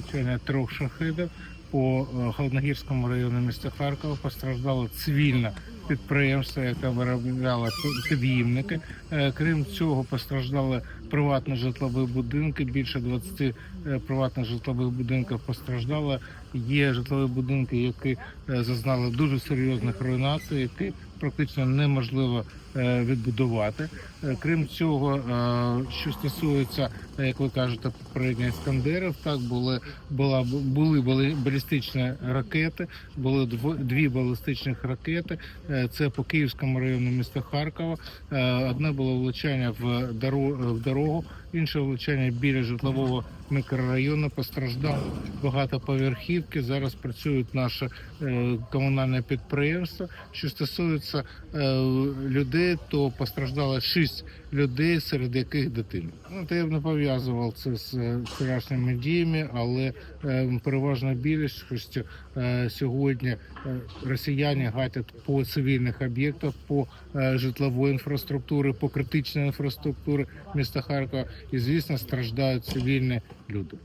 влучання трьох шахидів по е, Холодногірському району міста Харкова. Постраждало цивільне підприємство, яке виробляло під'їмники. Е, Крім цього, постраждали приватні житлові будинки. Більше 20 е, приватних житлових будинків постраждало. Є житлові будинки, які зазнали дуже серйозних руйнацій, які практично неможливо е, відбудувати. Е, Крім цього, е, що стосується, як ви кажете, попередньо іскандерів, так були була були бали- балістичні ракети, були дві балістичних ракети. Це по Київському району міста Харкова. Одне було влучання в дорогу, інше влучання біля житлового мікрорайону. Постраждало багатоповерхівки. Зараз працюють наші е, комунальне підприємство. Що стосується е, людей, то постраждало шість людей, серед яких дитина. Ну, то я б не пов'язував це з е, вчорашніми діями, але е, переважна більшість е, сьогодні е, росіяни гатять по цивільних об'єктах, по е, житлової інфраструктури, по критичній інфраструктурі міста Харкова, і звісно страждають цивільні люди.